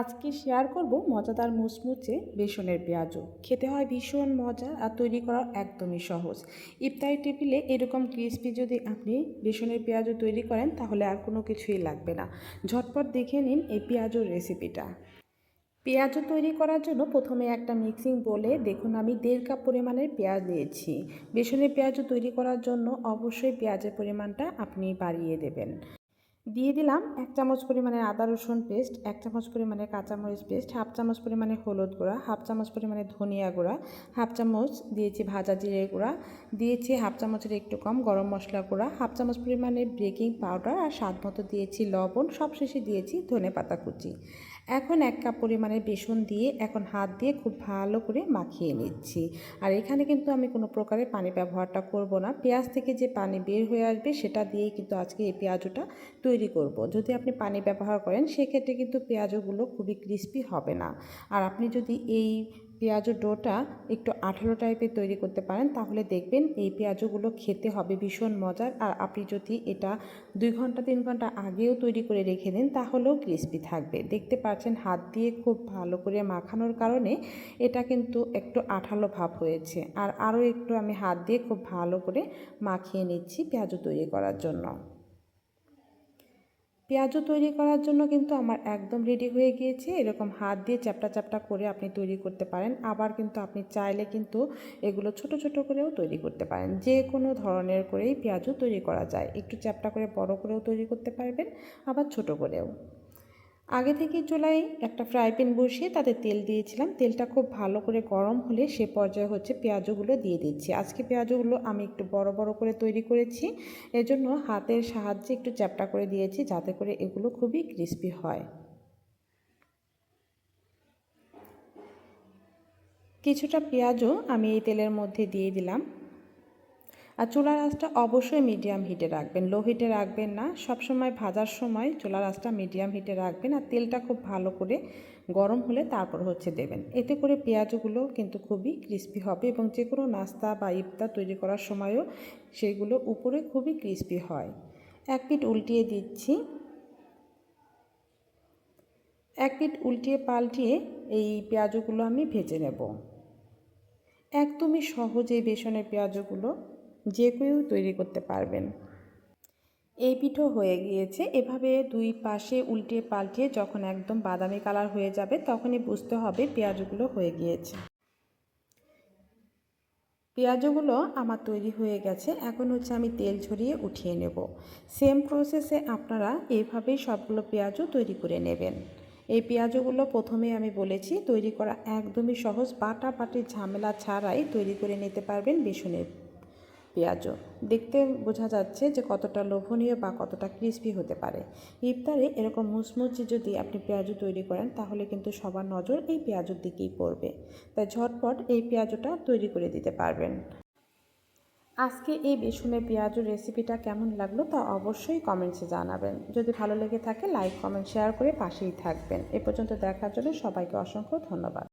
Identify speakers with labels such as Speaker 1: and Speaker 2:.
Speaker 1: আজকে শেয়ার করব মজাদার মুচমুচে বেসনের পেঁয়াজও। খেতে হয় ভীষণ মজা আর তৈরি করা একদমই সহজ। ইফতারি টেবিলে এরকম ক্রিসপি যদি আপনি বেসনের পেঁয়াজও তৈরি করেন, তাহলে আর কোনো কিছুই লাগবে না। ঝটপট দেখে নিন এই পেঁয়াজুর রেসিপিটা পেঁয়াজও তৈরি করার জন্য প্রথমে একটা মিক্সিং বলে দেখুন আমি দেড় কাপ পরিমাণের পেঁয়াজ নিয়েছি। বেসনের পেঁয়াজও তৈরি করার জন্য অবশ্যই পেঁয়াজের পরিমাণটা আপনি বাড়িয়ে দেবেন। দিয়ে দিলাম এক চামচ পরিমাণে আদা রসুন পেস্ট এক চামচ পরিমাণে কাঁচামরিচ পেস্ট হাফ চামচ পরিমাণে হলুদ গুঁড়া, হাফ চামচ পরিমাণে ধনিয়া গুঁড়া, হাফ চামচ দিয়েছি ভাজা জিরে গুঁড়া, দিয়েছি হাফ চামচের একটু কম গরম মশলা গুঁড়া, হাফ চামচ পরিমাণে বেকিং পাউডার আর স্বাদ মতো দিয়েছি লবণ সব শেষে দিয়েছি ধনে পাতা কুচি। এখন এক কাপ পরিমাণের বেসন দিয়ে এখন হাত দিয়ে খুব ভালো করে মাখিয়ে নিচ্ছি। আর এখানে কিন্তু আমি কোনো প্রকারের পানি ব্যবহারটা করব না। পেঁয়াজ থেকে যে পানি বের হয়ে আসবে সেটা দিয়েই কিন্তু আজকে এই পেঁয়াজটা তৈরি করব। যদি আপনি পানি ব্যবহার করেন, সেক্ষেত্রে কিন্তু পেঁয়াজগুলো খুবই ক্রিস্পি হবে না। আর আপনি যদি এই পেঁয়াজের ডোটা একটু আঠালো টাইপের তৈরি করতে পারেন, তাহলে দেখবেন এই পেঁয়াজগুলো খেতে হবে ভীষণ মজার। আর আপনি যদি এটা দুই ঘণ্টা, তিন ঘণ্টা আগেও তৈরি করে রেখে দিন, তাহলেও ক্রিস্পি থাকবে। দেখতে পাচ্ছেন হাত দিয়ে খুব ভালো করে মাখানোর কারণে এটা কিন্তু একটু আঠালো ভাব হয়েছে। আর আরও একটু আমি হাত দিয়ে খুব ভালো করে মাখিয়ে নিচ্ছি পেঁয়াজু তৈরি করার জন্য। পেঁয়াজও তৈরি করার জন্য কিন্তু আমার একদম রেডি হয়ে গিয়েছে। এরকম হাত দিয়ে চ্যাপটা চ্যাপটা করে আপনি তৈরি করতে পারেন। আবার কিন্তু আপনি চাইলে কিন্তু এগুলো ছোট ছোট করেও তৈরি করতে পারেন। যে কোনো ধরনের করেই পেঁয়াজও তৈরি করা যায়। একটু চ্যাপটা করে বড় করেও তৈরি করতে পারবেন, আবার ছোট করেও। আগে থেকে চুলায় একটা ফ্রাই প্যান বসিয়ে তাতে তেল দিয়েছিলাম। তেলটা খুব ভালো করে গরম হলে সে পর্যায়ে হচ্ছে পেঁয়াজগুলো দিয়ে দিচ্ছি। আজকে পেঁয়াজগুলো আমি একটু বড় বড় করে তৈরি করেছি। এজন্য হাতের সাহায্যে একটু চ্যাপটা করে দিয়েছি যাতে করে এগুলো খুবই ক্রিস্পি হয়। কিছুটা পেঁয়াজও আমি এই তেলের মধ্যে দিয়ে দিলাম। আর চুলার আঁচটা অবশ্যই মিডিয়াম হিটে রাখবেন। লো হিটে রাখবেন না। সব সময় ভাজার সময় চুলার আঁচটা মিডিয়াম হিটে রাখবেন আর তেলটা খুব ভালো করে গরম হলে তারপর হচ্ছে দেবেন। এতে করে পেঁয়াজগুলো কিন্তু খুবই ক্রিস্পি হবে এবং যে কোনো নাস্তা বা ইফতার তৈরি করার সময়ও সেগুলো উপরে খুবই ক্রিস্পি হয়। এক পিঠ উল্টিয়ে দিচ্ছি। এক পিঠ উল্টিয়ে পাল্টিয়ে এই পেঁয়াজগুলো আমি ভেজে নেব। একদমই সহজে বেসনের পেঁয়াজগুলো যে কেউ তৈরি করতে পারবেন। এই পিঠো হয়ে গিয়েছে। এভাবে দুই পাশে উল্টে পাল্টে যখন একদম বাদামি কালার হয়ে যাবে, তখনই বুঝতে হবে পেঁয়াজগুলো হয়ে গিয়েছে। পেঁয়াজগুলো আমার তৈরি হয়ে গেছে। এখন হচ্ছে আমি তেল ঝরিয়ে উঠিয়ে নেব। সেম প্রসেসে আপনারা এইভাবেই সবগুলো পেঁয়াজও তৈরি করে নেবেন। এই পেঁয়াজগুলো প্রথমে আমি বলেছি, তৈরি করা একদমই সহজ। বাটা বাটির ঝামেলা ছাড়াই তৈরি করে নিতে পারবেন বেসনের পেঁয়াজও। দেখতে বোঝা যাচ্ছে যে কতটা লোভনীয় বা কতটা ক্রিস্পি হতে পারে। ইফতারে এরকম মুচমুচি যদি আপনি পেঁয়াজু তৈরি করেন, তাহলে কিন্তু সবার নজর এই পেঁয়াজুর দিকেই পড়বে। তাই ঝটপট এই পেঁয়াজুটা তৈরি করে দিতে পারবেন। আজকে এই বেসনের পেঁয়াজুর রেসিপিটা কেমন লাগল তা অবশ্যই কমেন্টসে জানাবেন। যদি ভালো লেগে থাকে, লাইক, কমেন্ট, শেয়ার করে পাশেই থাকবেন। এ পর্যন্ত দেখার জন্য সবাইকে অসংখ্য ধন্যবাদ।